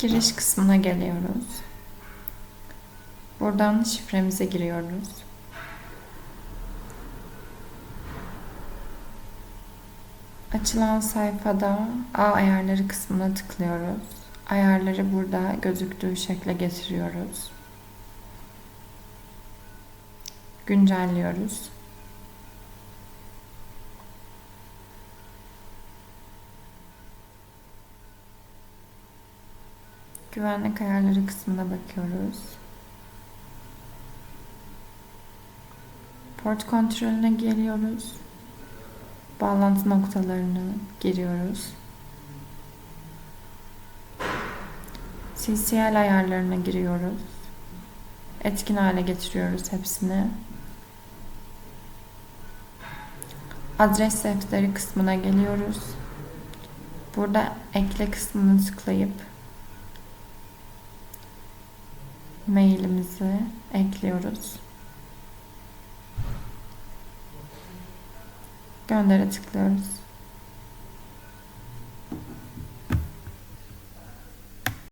Giriş kısmına geliyoruz. Buradan şifremize giriyoruz. Açılan sayfada A ayarları kısmına tıklıyoruz. Ayarları burada gözüktüğü şekle getiriyoruz. Güncelliyoruz. Güvenlik ayarları kısmına bakıyoruz. Port kontrolüne geliyoruz. Bağlantı noktalarını giriyoruz. CCL ayarlarına giriyoruz. Etkin hale getiriyoruz hepsini. Adres defteri kısmına geliyoruz. Burada ekle kısmını tıklayıp mailimizi ekliyoruz. Göndere tıklıyoruz.